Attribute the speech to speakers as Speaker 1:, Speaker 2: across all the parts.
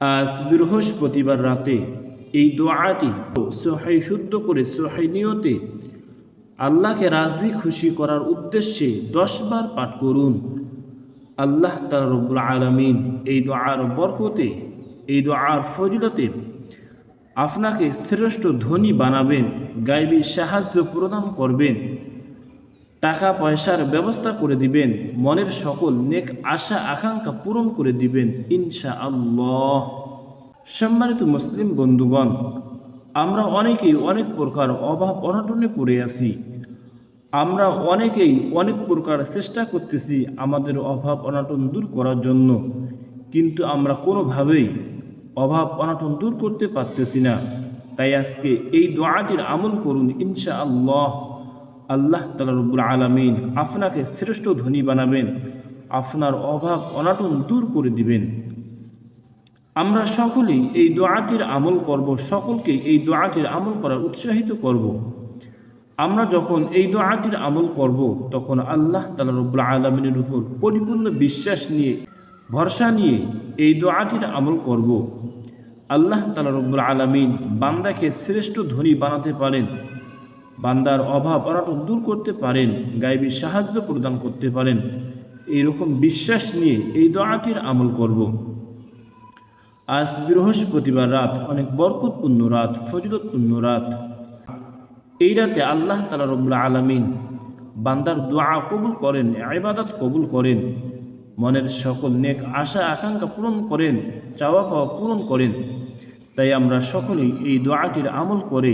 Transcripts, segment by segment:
Speaker 1: আজ বৃহস্পতিবার রাতে এই দোয়াটি সোহাই শুদ্ধ করে সোহাই নিয়তে আল্লাহকে রাজি খুশি করার উদ্দেশ্যে দশবার পাঠ করুন। আল্লাহ তালা রব্বুল আলমিন এই দোয়ার বরকতে, এই দোয়ার ফজিলতে আপনাকে শ্রেষ্ঠ ধনী বানাবেন, গাইবী সাহায্য প্রদান করবেন। টাকা পয়সার ব্যবস্থা করে দিবেন। মনের সকল নেক আশা, আকাঙ্ক্ষা পূরণ করে দিবেন ইনশা আল্লাহ সম্মানিত মুসলিম বন্ধুগণ, আমরা অনেকেই অনেক প্রকার অভাব অনটনে পড়ে আছি। আমরা অনেকেই অনেক প্রকার চেষ্টা করতেছি আমাদের অভাব অনটন দূর করার জন্য। কিন্তু আমরা কোনোভাবেই অভাব অনটন দূর করতে পারতেছি না। তাই আজকে এই দোয়াটির আমল করুন ইনশা আল্লাহ আল্লাহ তালা রব্বুল আলমিন আপনাকে শ্রেষ্ঠ ধনী বানাবেন, আপনার অভাব অনাটন দূর করে দিবেন আমরা সকলেই এই দোয়াটির আমল করব, সকলকে এই দোয়াটির আমল করার উৎসাহিত করব। আমরা যখন এই দোয়াটির আমল করব, তখন আল্লাহ তালা রব্বুল আলমিনের উপর পরিপূর্ণ বিশ্বাস নিয়ে, ভরসা নিয়ে এই দোয়াটির আমল করব। আল্লাহ তালা রব্বুল আলমিন বান্দাকে শ্রেষ্ঠ ধনী বানাতে পারেন বান্দার অভাব অনাটন দূর করতে পারেন গাইবী সাহায্য প্রদান করতে পারেন। এইরকম বিশ্বাস নিয়ে এই দোয়াটির আমল করব। আজ বৃহস্পতিবার রাত, অনেক বরকতপূর্ণ রাত, ফজলতপূর্ণ রাত। এই রাতে আল্লাহ তালা রব্লা আলমিন বান্দার দোয়া কবুল করেন আইবাদাত কবুল করেন, মনের সকল নেক আশা, আকাঙ্ক্ষা পূরণ করেন, চাওয়া পাওয়া পূরণ করেন। তাই আমরা সকলেই এই দোয়াটির আমল করে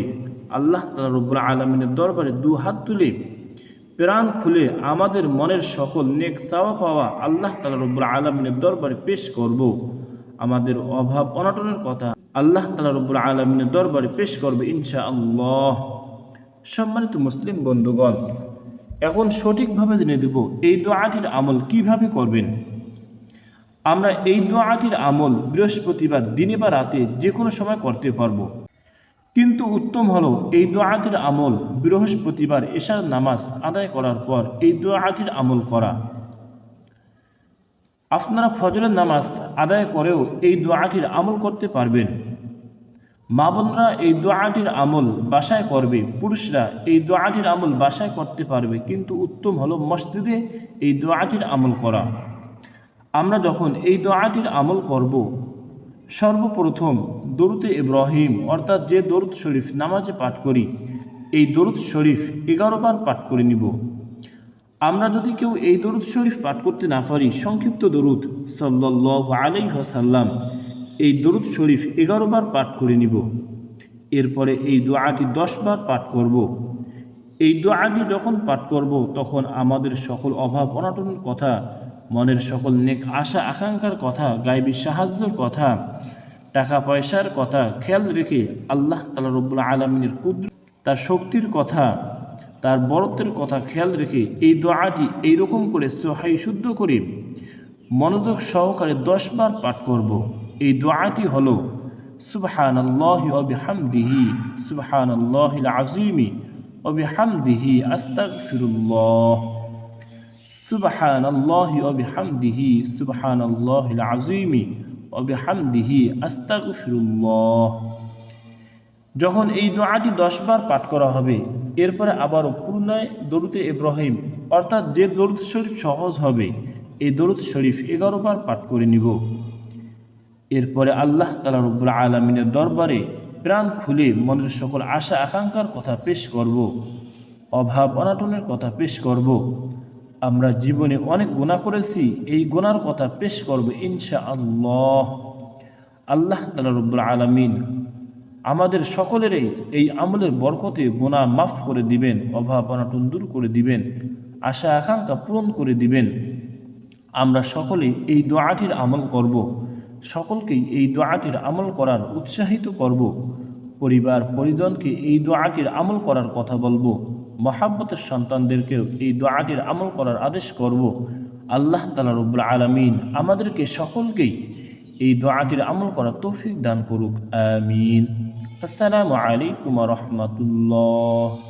Speaker 1: আল্লাহ তালা রব্বুল আলমিনের দরবারে দু হাত তুলে প্রাণ খুলে আমাদের মনের সকল নেক চাওয়া পাওয়া আল্লাহ তালা রব্বুল আলমিনের দরবারে পেশ করব। আমাদের অভাব অনটনের কথা আল্লাহ তালা রব্বুল আলমিনের দরবারে পেশ করবে ইনশা আল্লাহ সম্মানিত মুসলিম বন্ধুগণ, এখন সঠিকভাবে জেনে দেব এই দোয়াটির আমল কীভাবে করবেন। আমরা এই দোয়াটির আমল বৃহস্পতিবার দিনে বা রাতে যে কোনো সময় করতে পারব। কিন্তু উত্তম হলো এই দোয়াটির আমল বৃহস্পতিবার এশার নামাজ আদায় করার পর এই দোয়াটির আমল করা। আপনারা ফজরের নামাজ আদায় করেও এই দোয়াটির আমল করতে পারবেন। মা বোনরা এই দোয়াটির আমল বাসায় করবে, পুরুষরা এই দোয়াটির আমল বাসায় করতে পারবে, কিন্তু উত্তম হলো মসজিদে এই দোয়াটির আমল করা। আমরা যখন এই দোয়াটির আমল করব সর্বপ্রথম দরুতে ইব্রাহিম, অর্থাৎ যে দরুদ শরীফ নামাজে পাঠ করি, এই দরুদ শরীফ এগারো বার পাঠ করে নিব আমরা যদি কেউ এই দরুদ শরীফ পাঠ করতে না পারি, সংক্ষিপ্ত দরুদ সাল্লাহ আলাই হাসাল্লাম এই দরুদ শরীফ এগারো বার পাঠ করে নিব এরপরে এই দোয়াটি দশ বার পাঠ করব। এই দোয়াটি যখন পাঠ করব, তখন আমাদের সকল অভাব, অনাটনের কথা মনের সকল নেক আশা, আকাঙ্ক্ষার কথা, গাইবী সাহায্যের কথা, টাকা পয়সার কথা, খেয়াল রেখে আল্লাহ তালা রব্বুল আলমিনের কুদ্র তার শক্তির কথা, তার বরত্বের কথা খেয়াল রেখে এই দোয়াটি এইরকম করে সোহাই শুদ্ধ করে মনোযোগ সহকারে দশবার পাঠ করব। এই দোয়াটি হল সুবহান আল্লাহ অবিহামদিহি সুবহান আল্লাহ আজিমি অবিহামদিহি আস্তাক ফিরুল্লাহ সুবহান আল্লাহ অবিহামদিহি সুবহান আল্লাহ আজিমি অবিহামদিহি আস্তাক ফিরুল্লাহ যখন এই দোয়াটি দশবার পাঠ করা হবে, এরপরে আবারও পুনরায় দরুদে ইব্রাহিম, অর্থাৎ যে দরুদ শরীফ সহজ হবে, এই দরুদ শরীফ এগারো বার পাঠ করে নিব এরপরে আল্লাহ তালা রব্বুল আলমিনের দরবারে প্রাণ খুলে মনের সকল আশা আকাঙ্ক্ষার কথা পেশ করব। অভাব অনাটনের কথা পেশ করব। আমরা জীবনে অনেক গুণা করেছি, এই গুণার কথা পেশ করব ইনশা আল্লাহ আল্লাহ তালা রব্বুল আলমিন আমাদের সকলেরই এই আমলের বরকতে গোনা মাফ করে দিবেন, অভাব অনাটন দূর করে দিবেন, আশা আকাঙ্ক্ষা পূরণ করে দিবেন আমরা সকলেই এই দোয়াটির আমল করব। সকলকেই এই দোয়াটির আমল করার উৎসাহিত করব। পরিবার পরিজনকে এই দোয়াটির আমল করার কথা বলব মহাব্বতের সন্তানদেরকেও এই দোয়াটির আমল করার আদেশ করব। আল্লাহ তালা রব্বুল আলমিন আমাদেরকে সকলকেই এই দোয়াটির আমল করার তৌফিক দান করুক। আমিন। আসসালামু আলাইকুম রহমতুল্লাহ।